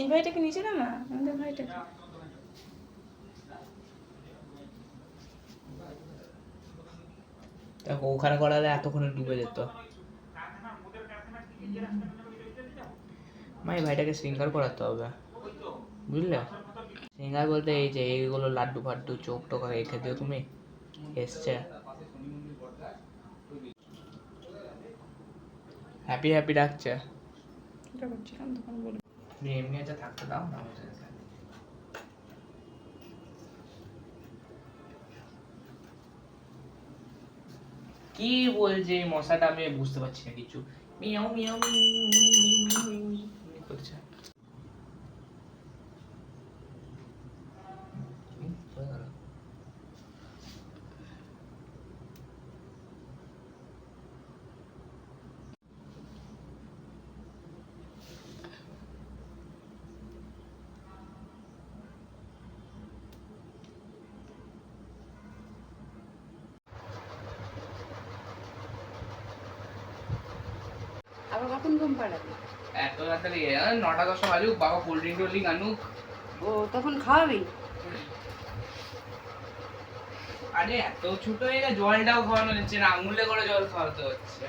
এই ভাইটাকে নিচে না না? আমাদের ভাইটাকে দেখো ওখানে করালে এতক্ষণে ডুবে যেত। মা এই ভাইটাকে শৃঙ্গার করাতে হবে। বুঝলে? শৃঙ্গার বলতে এই যে এইগুলো লাড্ডু ফাড্ডু চোখ টোক রেখে দিও তুমি? এসছে। হ্যাপি হ্যাপি ডাকছে। এটা করছিলাম তখন বলব তুমি এমনি আছে থাকতে দাও না হয়ে যাবে কি বলছে মশাটা আমি বুঝতে পারছি না কিছু মিয়াও মিয়াও করছে আবার কখন ঘুম পাড়াবে? এত তাড়াতাড়ি নটা দশটা বাজুক বাবা কোল্ড ড্রিঙ্ক টোল্ড ড্রিঙ্ক আনুক। ও তখন খাওয়াবি? আরে এত ছোট হয়ে জলটাও খাওয়ানো হচ্ছে না আঙুলে করে জল খাওয়াতে হচ্ছে।